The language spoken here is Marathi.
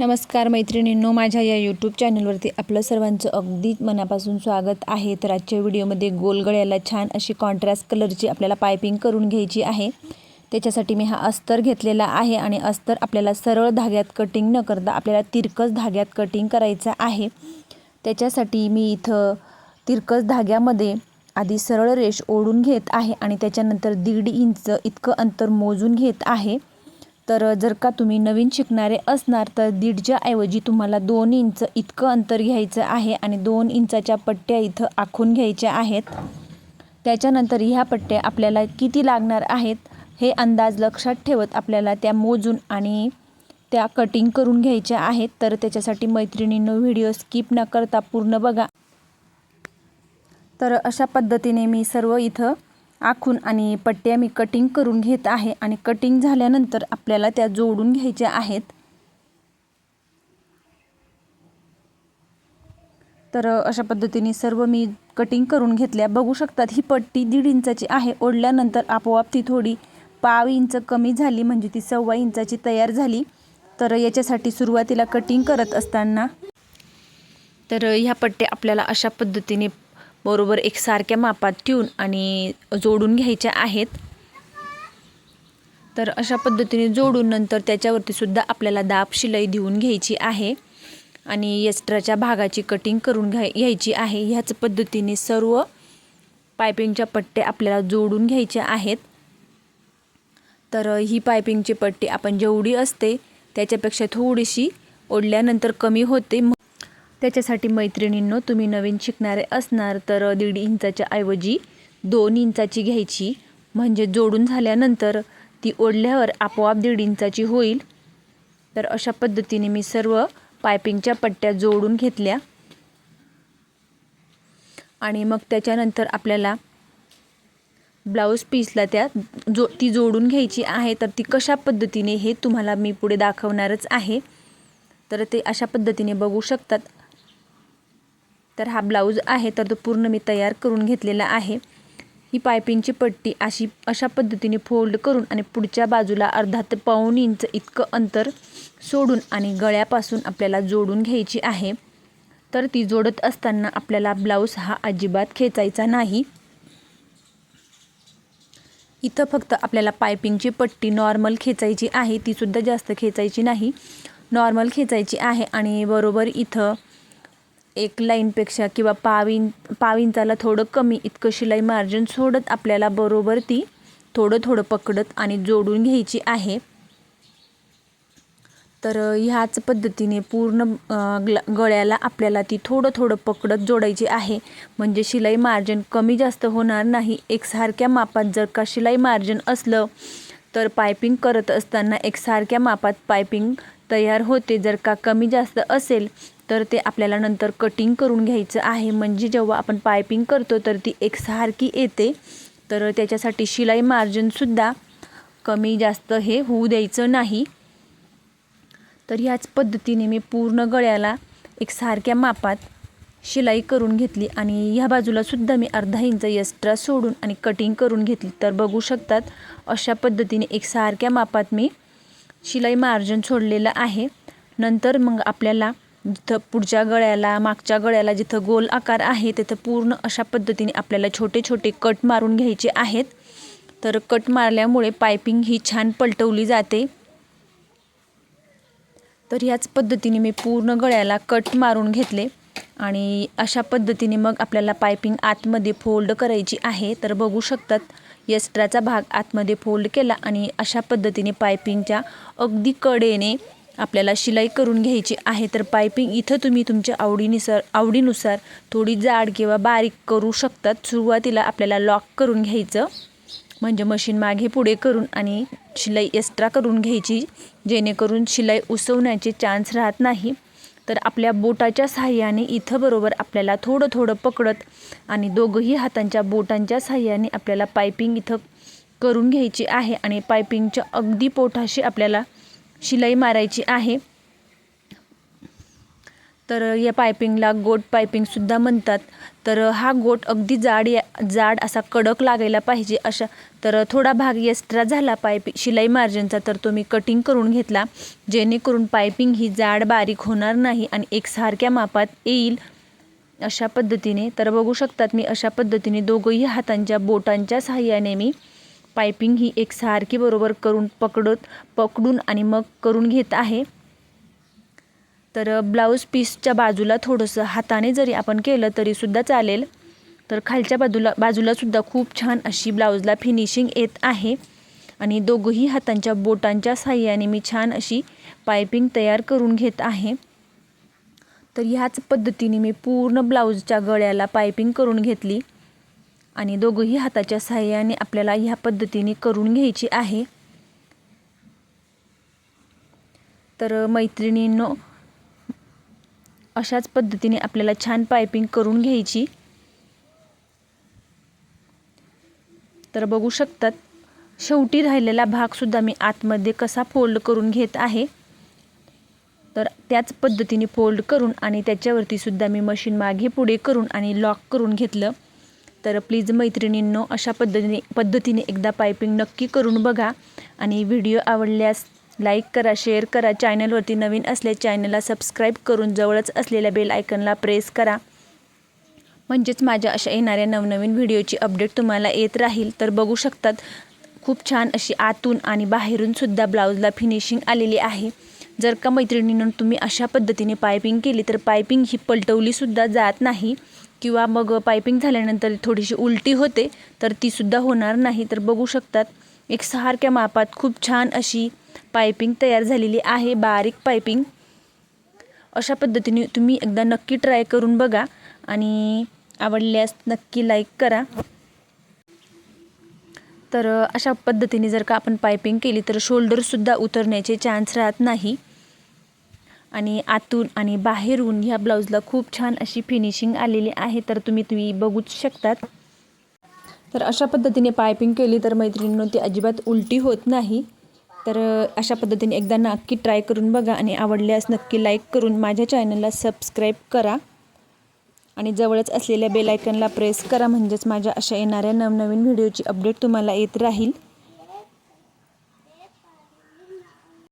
नमस्कार मैत्रिणींनो माझ्या या यूट्यूब चॅनलवरती आपलं सर्वांचं अगदी मनापासून स्वागत आहे. तर आजच्या व्हिडिओमध्ये गोलगळ्याला छान अशी कॉन्ट्रास्ट कलरची आपल्याला पायपिंग करून घ्यायची आहे. त्याच्यासाठी मी हा अस्तर घेतलेला आहे आणि अस्तर आपल्याला सरळ धाग्यात कटिंग न करता आपल्याला तिरकस धाग्यात कटिंग करायचं आहे. त्याच्यासाठी मी इथं तिरकस धाग्यामध्ये आधी सरळ रेष ओढून घेत आहे आणि त्याच्यानंतर दीड इंच इतकं अंतर मोजून घेत आहे. तर जर का तुम्ही नवीन शिकणारे असणार तर दीडच्या ऐवजी तुम्हाला दोन इंच इतकं अंतर घ्यायचं आहे आणि दोन इंचाच्या पट्ट्या इथं आखून घ्यायच्या आहेत. त्याच्यानंतर ह्या पट्ट्या आपल्याला किती लागणार आहेत हे अंदाज लक्षात ठेवत आपल्याला त्या मोजून आणि त्या कटिंग करून घ्यायच्या आहेत. तर त्याच्यासाठी मैत्रिणींनो व्हिडिओ स्किप न करता पूर्ण बघा. तर अशा पद्धतीने मी सर्व इथं आखून आणि पट्ट्या मी कटिंग करून घेत आहे आणि कटिंग झाल्यानंतर आपल्याला त्या जोडून घ्यायच्या आहेत. तर अशा पद्धतीने सर्व मी कटिंग करून घेतल्या. बघू शकतात ही पट्टी दीड इंचाची आहे. ओढल्यानंतर आपोआप ती थोडी पाव इंच कमी झाली म्हणजे ती सव्वा इंचाची तयार झाली. तर याच्यासाठी सुरुवातीला कटिंग करत असताना तर ह्या पट्ट्या आपल्याला अशा पद्धतीने बरोबर एकसारख्या मापात ठेवून आणि जोडून घ्यायच्या आहेत. तर अशा पद्धतीने जोडून नंतर त्याच्यावरती सुद्धा आपल्याला दाब शिलाई देऊन घ्यायची आहे. आणि एक्स्ट्राच्या भागाची कटिंग करून घ्याय घ्यायची आहे. ह्याच पद्धतीने सर्व पायपिंगच्या पट्ट्या आपल्याला जोडून घ्यायच्या आहेत. तर ही पायपिंगची पट्टी आपण जेवढी असते त्याच्यापेक्षा थोडीशी ओढल्यानंतर कमी होते. त्याच्यासाठी मैत्रिणींनो तुम्ही नवीन शिकणारे असणार तर दीड इंचाच्या ऐवजी दोन इंचाची घ्यायची. म्हणजे जोडून झाल्यानंतर ती ओढल्यावर आपोआप दीड इंचाची होईल. तर अशा पद्धतीने मी सर्व पायपिंगच्या पट्ट्या जोडून घेतल्या. आणि मग त्याच्यानंतर आपल्याला ब्लाऊज पीसला त्या जो ती जोडून घ्यायची आहे तर ती कशा पद्धतीने हे तुम्हाला मी पुढे दाखवणारच आहे. तर ते अशा पद्धतीने बघू शकतात. तर हा ब्लाऊज आहे तर तो पूर्ण मी तयार करून घेतलेला आहे. ही पायपिंगची पट्टी अशी अशा पद्धतीने फोल्ड करून आणि पुढच्या बाजूला अर्धा ते पाऊण इंच इतकं अंतर सोडून आणि गळ्यापासून आपल्याला जोडून घ्यायची आहे. तर ती जोडत असताना आपल्याला ब्लाऊज हा अजिबात खेचायचा नाही. इथं फक्त आपल्याला पायपिंगची पट्टी नॉर्मल खेचायची आहे तीसुद्धा जास्त खेचायची नाही. नॉर्मल खेचायची आहे आणि बरोबर इथं एक लाईनपेक्षा किंवा पाव पाविंचाला थोडं कमी इतकं शिलाई मार्जिन सोडत आपल्याला बरोबर ती थोडं थोडं पकडत आणि जोडून घ्यायची आहे. तर ह्याच पद्धतीने पूर्ण गळ्याला आपल्याला ती थोडं थोडं पकडत जोडायची आहे. म्हणजे शिलाई मार्जिन कमी जास्त होणार नाही. एकसारख्या मापात जर का शिलाई मार्जिन असलं तर पायपिंग करत असताना एकसारख्या मापात पायपिंग तयार होते. जर का कमी जास्त असेल तर ते आपल्याला नंतर कटिंग करून घ्यायचं आहे. म्हणजे जेव्हा आपण पायपिंग करतो तर ती एकसारखी येते. तर त्याच्यासाठी शिलाई मार्जिनसुद्धा कमी जास्त हे होऊ द्यायचं नाही. तर ह्याच पद्धतीने मी पूर्ण गळ्याला एकसारख्या मापात शिलाई करून घेतली. आणि ह्या बाजूलासुद्धा मी अर्धा इंच एक्स्ट्रा सोडून आणि कटिंग करून घेतली. तर बघू शकतात अशा पद्धतीने एकसारख्या मापात मी शिलाई मार्जिन सोडलेलं आहे. नंतर मग आपल्याला जिथं पुढच्या गळ्याला मागच्या गळ्याला जिथं गोल आकार आहे तिथं पूर्ण अशा पद्धतीने आपल्याला छोटे छोटे कट मारून घ्यायचे आहेत. तर कट मारल्यामुळे पायपिंग ही छान पलटवली जाते. तर ह्याच पद्धतीने मी पूर्ण गळ्याला कट मारून घेतले आणि अशा पद्धतीने मग आपल्याला पायपिंग आतमध्ये फोल्ड करायची आहे. तर बघू शकतात यस्ट्राचा भाग आतमध्ये फोल्ड केला आणि अशा पद्धतीने पायपिंगच्या अगदी कडेने आपल्याला शिलाई करून घ्यायची आहे तर पायपिंग इथं तुम्ही तुमच्या आवडीनुसार आवडीनुसार थोडी जाड किंवा बारीक करू शकतात. सुरुवातीला आपल्याला लॉक करून घ्यायचं. म्हणजे मशीन मागे पुढे करून आणि शिलाई एक्स्ट्रा करून घ्यायची जेणेकरून शिलाई उसवण्याचे चान्स राहत नाही. तर आपल्या बोटाच्या सहाय्याने इथं बरोबर आपल्याला थोडं थोडं पकडत आणि दोघंही हातांच्या बोटांच्या सहाय्याने आपल्याला पायपिंग इथं करून घ्यायची आहे. आणि पायपिंगच्या अगदी पोटाशी आपल्याला शिलाई मारायची आहे. तर या पायपिंगला गोट पायपिंगसुद्धा म्हणतात. तर हा गोट अगदी जाड या जाड असा कडक लागायला पाहिजे अशा तर थोडा भाग एक्स्ट्रा झाला पायपिंग शिलाई मार्जिनचा तर तो मी कटिंग करून घेतला. जेणेकरून पायपिंग ही जाड बारीक होणार नाही आणि एकसारख्या मापात येईल अशा पद्धतीने. तर बघू शकतात मी अशा पद्धतीने दोघंही हातांच्या बोटांच्या सहाय्याने मी पायपिंग ही एकसारखी बरोबर करून पकडत पकडून आणि मग करून घेत आहे. तर ब्लाऊज पीसच्या बाजूला थोडंसं हाताने जरी आपण केलं तरीसुद्धा चालेल. तर खालच्या बाजूला बाजूलासुद्धा खूप छान अशी ब्लाऊजला फिनिशिंग येत आहे. आणि दोघंही हातांच्या बोटांच्या साह्याने मी छान अशी पायपिंग तयार करून घेत आहे. तर ह्याच पद्धतीने मी पूर्ण ब्लाऊजच्या गळ्याला पायपिंग करून घेतली. आणि दोघंही हाताच्या सहाय्याने आपल्याला ह्या पद्धतीने करून घ्यायची आहे. तर मैत्रिणींनो अशाच पद्धतीने आपल्याला छान पायपिंग करून घ्यायची. तर बघू शकतात शेवटी राहिलेला भागसुद्धा मी आतमध्ये कसा फोल्ड करून घेत आहे. तर त्याच पद्धतीने फोल्ड करून आणि त्याच्यावरतीसुद्धा मी मशीन मागे पुढे करून आणि लॉक करून घेतलं. तर प्लीज मैत्रिणींनो अशा पद्धतीने पद्धतीने एकदा पायपिंग नक्की करून बघा. आणि व्हिडिओ आवडल्यास लाईक करा शेअर करा. चॅनलवरती नवीन असल्या चॅनलला सबस्क्राईब करून जवळच असलेल्या बेल आयकनला प्रेस करा. म्हणजेच माझ्या अशा येणाऱ्या नवनवीन व्हिडिओची अपडेट तुम्हाला येत राहील. तर बघू शकतात खूप छान अशी आतून आणि बाहेरून सुद्धा ब्लाऊजला फिनिशिंग आलेली आहे. जर का मैत्रिणीनं तुम्ही अशा पद्धतीने पायपिंग केली तर पायपिंग ही पलटवलीसुद्धा जात नाही. किंवा मग पायपिंग झाल्यानंतर थोडीशी उलटी होते तर तीसुद्धा होणार नाही. तर बघू शकतात एक सारख्या मापात खूप छान अशी पायपिंग तयार झालेली आहे बारीक पायपिंग. अशा पद्धतीने तुम्ही एकदा नक्की ट्राय करून बघा आणि आवडल्यास नक्की लाईक करा. तर अशा पद्धतीने जर का आपण पायपिंग केली तर शोल्डरसुद्धा उतरण्याचे चान्स राहत नाही. आणि आतून आणि बाहेरून ह्या ब्लाऊजला खूप छान अशी फिनिशिंग आलेली आहे तर तुम्ही तुम्ही बघूच शकतात. तर अशा पद्धतीने पायपिंग केली तर मैत्रिणींनो ती अजिबात उलटी होत नाही. तर अशा पद्धतीने एकदा नक्की ट्राय करून बघा आणि आवडल्यास नक्की लाईक करून माझ्या चॅनलला सबस्क्राईब करा. आणि जवळच असलेल्या बेलायकनला प्रेस करा म्हणजेच माझ्या अशा येणाऱ्या नवनवीन व्हिडिओची अपडेट तुम्हाला येत राहील.